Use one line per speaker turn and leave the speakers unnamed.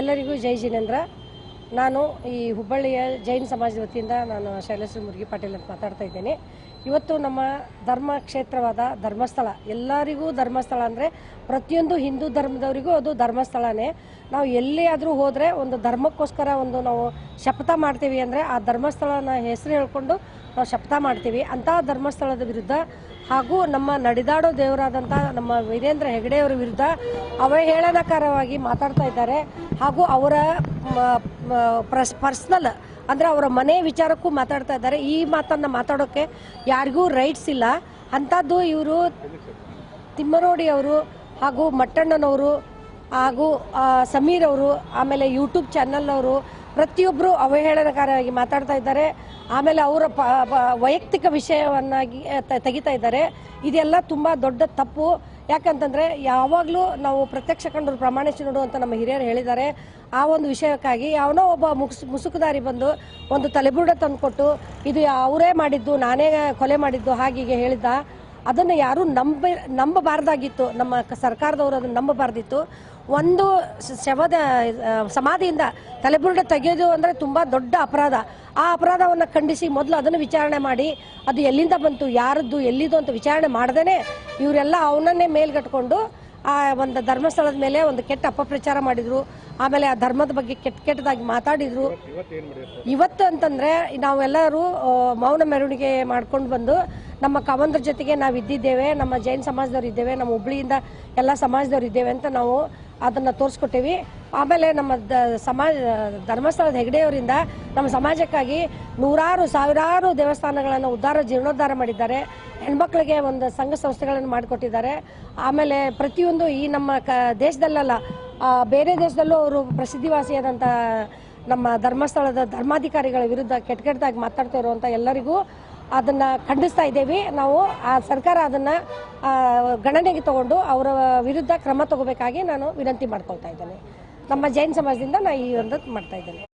ಎಲ್ಲರಿಗೂ ಜೈ ಜಿನೇಂದ್ರ. ನಾನು ಈ ಹುಬ್ಬಳ್ಳಿಯ ಜೈನ್ ಸಮಾಜದ ವತಿಯಿಂದ ನಾನು ಶೈಲೇಶ್ವರ ಮುರುಗಿ ಪಾಟೀಲ್ ಅಂತ ಮಾತಾಡ್ತಾ ಇದ್ದೇನೆ. ಇವತ್ತು ನಮ್ಮ ಧರ್ಮ ಕ್ಷೇತ್ರವಾದ ಧರ್ಮಸ್ಥಳ, ಎಲ್ಲರಿಗೂ ಧರ್ಮಸ್ಥಳ ಅಂದರೆ ಪ್ರತಿಯೊಂದು ಹಿಂದೂ ಧರ್ಮದವರಿಗೂ ಅದು ಧರ್ಮಸ್ಥಳನೇ. ನಾವು ಎಲ್ಲೇ ಆದರೂ ಹೋದರೆ ಒಂದು ಧರ್ಮಕ್ಕೋಸ್ಕರ ಒಂದು ನಾವು ಶಪಥ ಮಾಡ್ತೀವಿ ಅಂದರೆ ಆ ಧರ್ಮಸ್ಥಳನ ಹೆಸರು ಹೇಳ್ಕೊಂಡು ನಾವು ಶಪಥ ಮಾಡ್ತೀವಿ. ಅಂತಹ ಧರ್ಮಸ್ಥಳದ ವಿರುದ್ಧ ಹಾಗೂ ನಮ್ಮ ನಡೆದಾಡೋ ದೇವರಾದಂಥ ನಮ್ಮ ವೀರೇಂದ್ರ ಹೆಗಡೆಯವರ ವಿರುದ್ಧ ಅವಹೇಳನಕಾರವಾಗಿ ಮಾತಾಡ್ತಾ ಇದ್ದಾರೆ ಹಾಗೂ ಅವರ ಪರ್ಸ್ನಲ್ ಅಂದರೆ ಅವರ ಮನೆ ವಿಚಾರಕ್ಕೂ ಮಾತಾಡ್ತಾ ಇದ್ದಾರೆ. ಈ ಮಾತನ್ನು ಮಾತಾಡೋಕ್ಕೆ ಯಾರಿಗೂ ರೈಟ್ಸ್ ಇಲ್ಲ. ಅಂಥದ್ದು ಇವರು ತಿಮ್ಮರೋಡಿ ಅವರು ಹಾಗೂ ಮಟ್ಟಣ್ಣನವರು ಹಾಗೂ ಸಮೀರ್ ಅವರು, ಆಮೇಲೆ ಯೂಟ್ಯೂಬ್ ಚಾನಲ್ನವರು ಪ್ರತಿಯೊಬ್ಬರು ಅವಹೇಳನಕಾರವಾಗಿ ಮಾತಾಡ್ತಾ ಇದ್ದಾರೆ. ಆಮೇಲೆ ಅವರ ಪ ವೈಯಕ್ತಿಕ ವಿಷಯವನ್ನಾಗಿ ತೆಗಿತಾ ಇದ್ದಾರೆ. ಇದೆಲ್ಲ ತುಂಬ ದೊಡ್ಡ ತಪ್ಪು. ಯಾಕಂತಂದರೆ ಯಾವಾಗಲೂ ನಾವು ಪ್ರತ್ಯಕ್ಷ ಕಂಡು ಪ್ರಮಾಣಿಸಿ ನೋಡು ಅಂತ ನಮ್ಮ ಹಿರಿಯರು ಹೇಳಿದ್ದಾರೆ. ಆ ಒಂದು ವಿಷಯಕ್ಕಾಗಿ ಯಾವನೋ ಒಬ್ಬ ಮುಸುಕುದಾರಿ ಬಂದು ಒಂದು ತಲೆಬುರುಡ ತಂದುಕೊಟ್ಟು, ಇದು ಅವರೇ ಮಾಡಿದ್ದು, ನಾನೇ ಕೊಲೆ ಮಾಡಿದ್ದು ಹಾಗೀಗೆ ಹೇಳಿದ್ದ. ಅದನ್ನು ಯಾರೂ ನಂಬ, ನಂಬಬಾರ್ದಾಗಿತ್ತು. ನಮ್ಮ ಸರ್ಕಾರದವರು ಅದನ್ನು ನಂಬಬಾರ್ದಿತ್ತು. ಒಂದು ಶವದ ಸಮಾಧಿಯಿಂದ ತಲೆಬುರುಡೆ ತೆಗೆಯೋದು ಅಂದರೆ ತುಂಬ ದೊಡ್ಡ ಅಪರಾಧ. ಆ ಅಪರಾಧವನ್ನು ಖಂಡಿಸಿ ಮೊದಲು ಅದನ್ನು ವಿಚಾರಣೆ ಮಾಡಿ, ಅದು ಎಲ್ಲಿಂದ ಬಂತು, ಯಾರದ್ದು ಎಲ್ಲಿದು ಅಂತ ವಿಚಾರಣೆ ಮಾಡ್ದೇ ಇವರೆಲ್ಲ ಅವನನ್ನೇ ಮೇಲ್ಗಟ್ಕೊಂಡು, ಆ, ಒಂದು ಧರ್ಮಸ್ಥಳದ ಮೇಲೆ ಒಂದು ಕೆಟ್ಟ ಅಪಪ್ರಚಾರ ಮಾಡಿದ್ರು. ಆಮೇಲೆ ಆ ಧರ್ಮದ ಬಗ್ಗೆ ಕೆಟ್ಟ ಕೆಟ್ಟದಾಗಿ ಮಾತಾಡಿದ್ರು. ಇವತ್ತು ಅಂತಂದ್ರೆ ನಾವೆಲ್ಲರೂ ಮೌನ ಮೆರವಣಿಗೆ ಮಾಡ್ಕೊಂಡು ಬಂದು ನಮ್ಮ ಕವಂದ್ರ ಜೊತೆಗೆ ನಾವು ಇದ್ದಿದ್ದೇವೆ, ನಮ್ಮ ಜೈನ್ ಸಮಾಜದವ್ರು ಇದ್ದೇವೆ, ನಮ್ಮ ಹುಬ್ಳಿಯಿಂದ ಎಲ್ಲ ಸಮಾಜದವ್ರು ಇದ್ದೇವೆ ಅಂತ ನಾವು ಅದನ್ನು ತೋರಿಸ್ಕೊಟ್ಟೇವಿ. ಆಮೇಲೆ ನಮ್ಮ ಸಮಾಜ, ಧರ್ಮಸ್ಥಳದ ಹೆಗಡೆಯವರಿಂದ ನಮ್ಮ ಸಮಾಜಕ್ಕಾಗಿ ನೂರಾರು, ಸಾವಿರಾರು ದೇವಸ್ಥಾನಗಳನ್ನು ಉದ್ಧಾರ, ಜೀರ್ಣೋದ್ಧಾರ ಮಾಡಿದ್ದಾರೆ. ಹೆಣ್ಮಕ್ಳಿಗೆ ಒಂದು ಸಂಘ ಸಂಸ್ಥೆಗಳನ್ನು ಮಾಡಿಕೊಟ್ಟಿದ್ದಾರೆ. ಆಮೇಲೆ ಪ್ರತಿಯೊಂದು ಈ ನಮ್ಮ ಕ, ದೇಶದಲ್ಲಲ್ಲ ಬೇರೆ ದೇಶದಲ್ಲೂ ಅವರು ಪ್ರಸಿದ್ಧಿವಾಸಿಯಾದಂಥ ನಮ್ಮ ಧರ್ಮಸ್ಥಳದ ಧರ್ಮಾಧಿಕಾರಿಗಳ ವಿರುದ್ಧ ಕೆಟ್ಟ ಕೆಟ್ಟದಾಗಿ ಮಾತಾಡ್ತಾ ಇರುವಂಥ ಎಲ್ಲರಿಗೂ ಅದನ್ನು ಖಂಡಿಸ್ತಾ ಇದ್ದೇವೆ. ನಾವು ಆ ಸರ್ಕಾರ ಅದನ್ನು ಗಣನೆಗೆ ತಗೊಂಡು ಅವರ ವಿರುದ್ಧ ಕ್ರಮ ತಗೋಬೇಕಾಗಿ ನಾನು ವಿನಂತಿ ಮಾಡ್ಕೊಳ್ತಾ ಇದ್ದೇನೆ. ನಮ್ಮ ಜೈನ್ ಸಮಾಜದಿಂದ ನಾನು ಈ ಒಂದು ಮಾಡ್ತಾ ಇದ್ದೇನೆ.